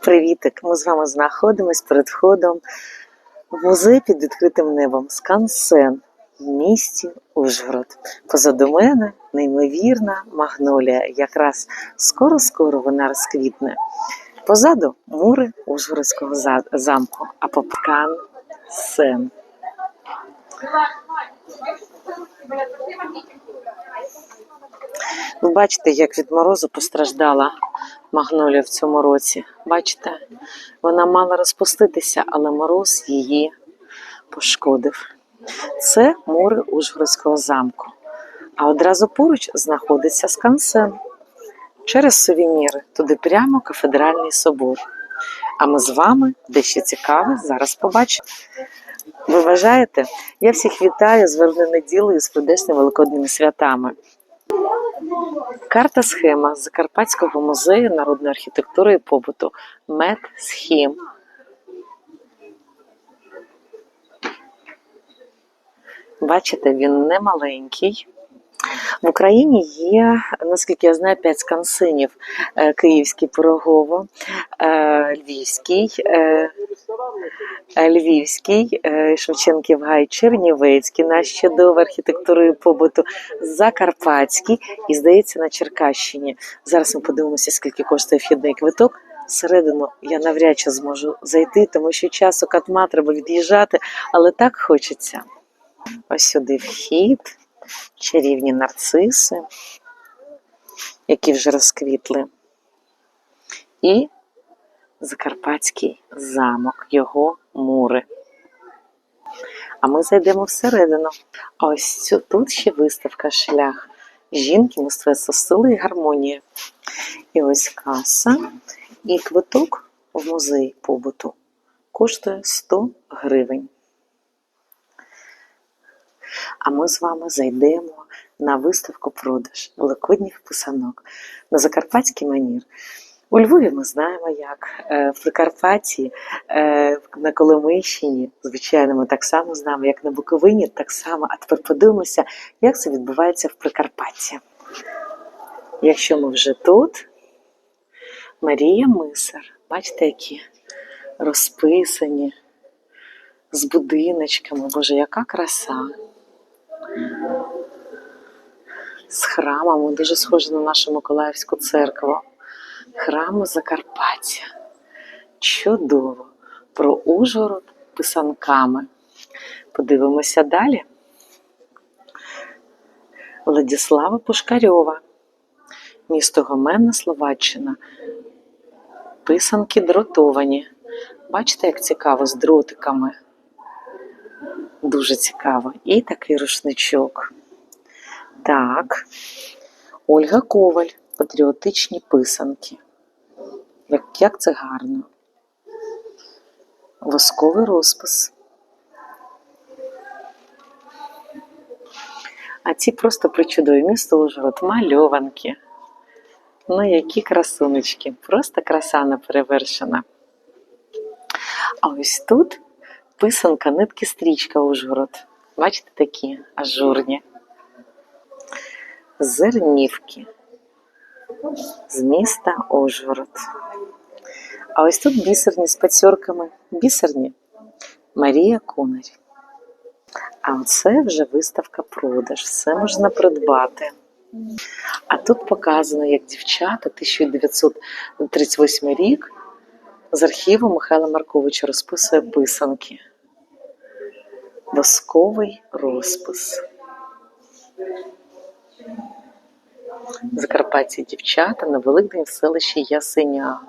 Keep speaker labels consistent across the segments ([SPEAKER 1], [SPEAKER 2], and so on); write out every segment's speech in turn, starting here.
[SPEAKER 1] Привітик! Ми з вами знаходимось перед входом в музей під відкритим небом Скансен в місті Ужгород. Позаду мене неймовірна магнолія. Якраз скоро-скоро вона розквітне. Позаду мури Ужгородського замку, а по Скансен. Ви бачите, як від морозу постраждала магнолія в цьому році. Бачите, вона мала розпуститися, але мороз її пошкодив. Це мури Ужгородського замку. А одразу поруч знаходиться скансен. Через сувеніри туди прямо кафедральний собор. А ми з вами дещо цікаве зараз побачимо. Ви вважаєте? Я всіх вітаю з вербною неділею з прийдешніми великодніми святами. Карта схема Закарпатського музею народної архітектури і побуту Мед Схім. Бачите, він не маленький. В Україні є, наскільки я знаю, п'ять скансинів: Е, Київський Пирогово, е, Львівський, е, Львівський, Шевченків Гай, Чернівецький, наш чудовий архітектурою побуту, Закарпатський і, здається, на Черкащині. Зараз ми подивимося, скільки коштує вхідний квиток. Всередину я навряд чи зможу зайти, тому що часу катма треба від'їжджати, але так хочеться. Ось сюди вхід, чарівні нарциси, які вже розквітли. І Закарпатський замок, його мури. А ми зайдемо всередину. Ось цю, тут ще виставка шлях. Жінки, мистецтво сили і гармонії. І ось каса. І квиток в музей побуту коштує 100 гривень. А ми з вами зайдемо на виставку продаж великодніх писанок на закарпатський манір. У Львові ми знаємо, як е, в Прикарпатті, е, на Коломийщині, звичайно, ми так само знаємо, як на Буковині, так само. А тепер подивимося, як це відбувається в Прикарпатті. Якщо ми вже тут, Марія Мисар, бачите, які розписані з будиночками. Боже, яка краса! З храмами, дуже схоже на нашу Миколаївську церкву. Храму Закарпаття. Чудово! Про Ужгород писанками. Подивимося далі. Владіслава Пушкарьова, місто Гоменна, Словаччина. Писанки дротовані. Бачите, як цікаво з дротиками. Дуже цікаво. І такий рушничок. Так. Ольга Коваль. Патріотичні писанки. Як, як це гарно. Восковий розпис. А ці просто причудові місто Ужгород, мальованки. Ну, які красунечки. Просто краса неперевершена. А ось тут писанка, нитки стрічка Ужгород. Бачите, такі ажурні. Зернівки з міста Ужгород. А ось тут бісерні з пацьорками. Бісерні Марія Кунарь. А оце вже виставка продаж. Все можна придбати. А тут показано, як дівчата 1938 рік з архіву Михайла Марковича розписує писанки. Восковий розпис. Закарпатці дівчата на Великдень в селищі Ясеня.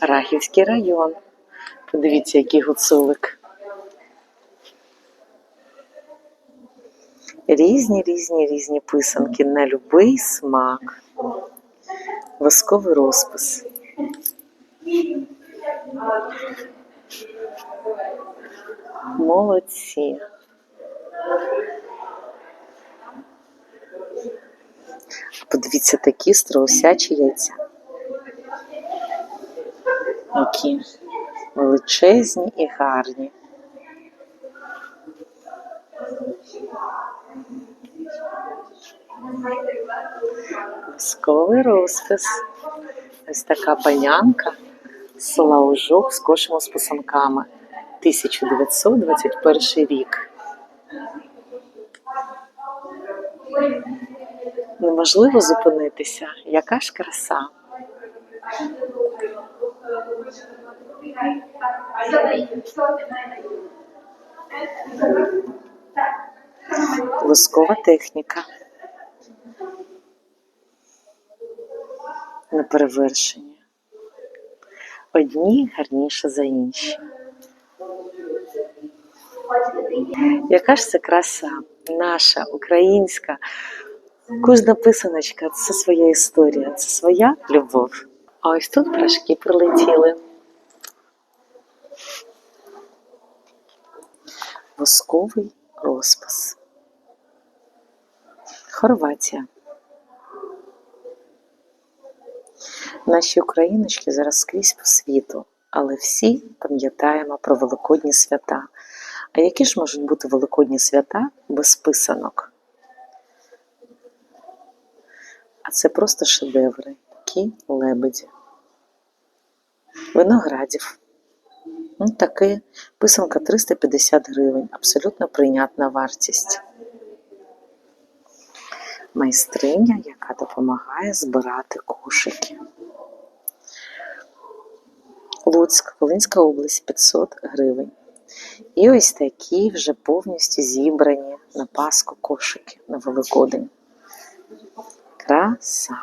[SPEAKER 1] Рахівський район. Подивіться, який гуцулик. Різні, різні, різні писанки на любий смак. Восковий розпис. Молодці. Подивіться такі страусячі яйця. Які величезні і гарні. Висковий розпис. Ось така панянка з села Ужок з кошем з писанками. 1921 рік. Неможливо зупинитися. Яка ж краса. Воскова техніка. Неперевершені. Одні гарніше за інші. Яка ж це краса, наша, українська. Кожна писаночка це своя історія, це своя любов. А ось тут пташки прилетіли. Восковий розпис. Хорватія. Наші україночки зараз скрізь по світу, але всі пам'ятаємо про великодні свята. А які ж можуть бути великодні свята без писанок? А це просто шедеври, кі лебеді. Виноградів. Ну, таке писанка 350 гривень, абсолютно прийнятна вартість. Майстриня, яка допомагає збирати кошики. Луцьк, Волинська область 500 гривень. І ось такі вже повністю зібрані на Пасху кошики на Великодень. Краса.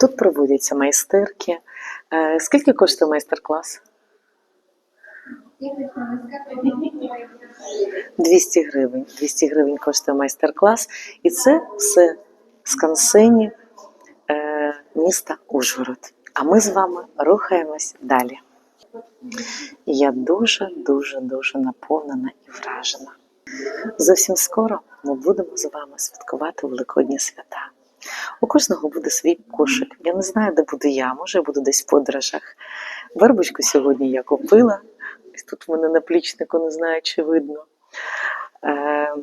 [SPEAKER 1] Тут проводяться майстерки. Е, Скільки коштує майстер-клас? 200 гривень. 200 гривень коштує майстер-клас. І це все з кансені е, міста Ужгород. А ми з вами рухаємось далі. Я дуже, дуже, дуже наповнена і вражена. Зовсім скоро ми будемо з вами святкувати Великодні свята. У кожного буде свій кошик. Я не знаю, де буду я, може, я буду десь в подорожах. Вербочку сьогодні я купила. Тут в мене на плічнику не знаю, чи видно. Е,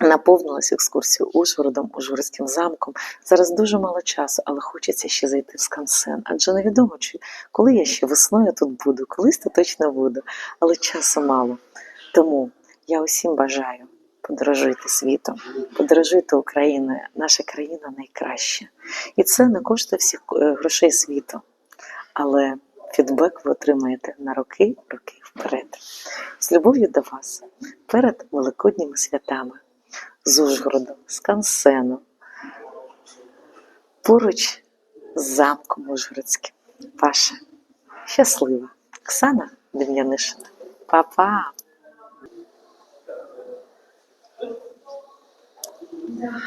[SPEAKER 1] наповнилась екскурсією Ужгородом, Ужгородським замком. Зараз дуже мало часу, але хочеться ще зайти в скансен. Адже невідомо, чи коли я ще весною тут буду, колись то точно буду, але часу мало. Тому я усім бажаю подорожуйте світом, подорожуйте Україною. Наша країна найкраща. І це не коштує всіх е, грошей світу. Але фідбек ви отримаєте на роки, роки вперед. З любов'ю до вас перед великодніми святами з Ужгороду, з Кансену, поруч з замком Ужгородським. Ваша щаслива Оксана Дем'янишина. Па-па!
[SPEAKER 2] Да.